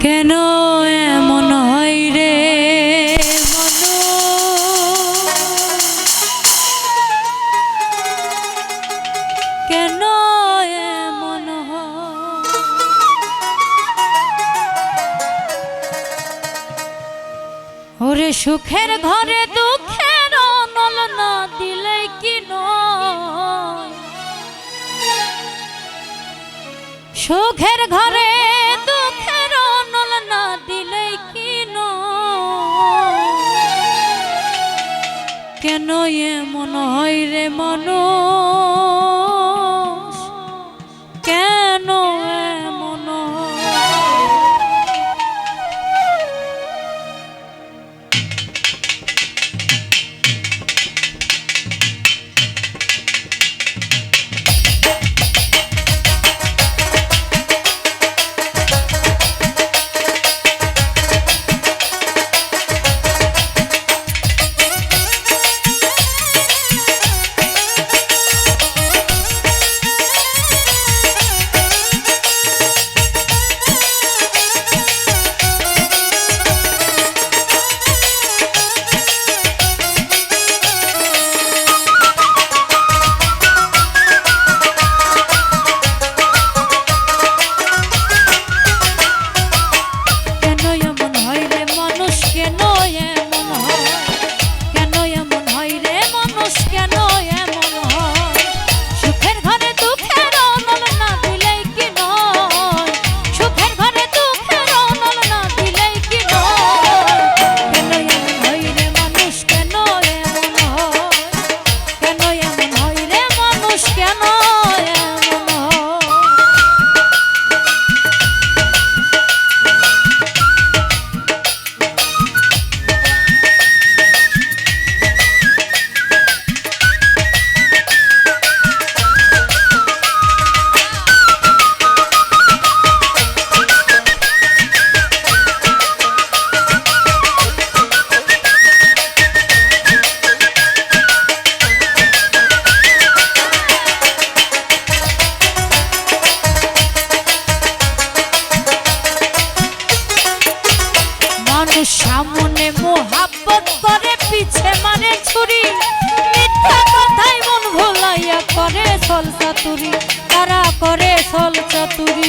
কেন কেন সুখের ঘরে দুঃখের নল না দিলে কি সুখের ঘরে নয়ে এমন হয় রে মনো। মোহাব্বত করে পিছে মানে ছুরি। মিথ্যা কথাই মন ভোলাইয়া করে সল চাতুরি। তারা করে সল চাতুরি।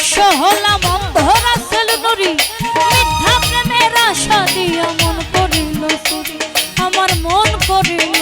বৈশ্য আমার মন করিল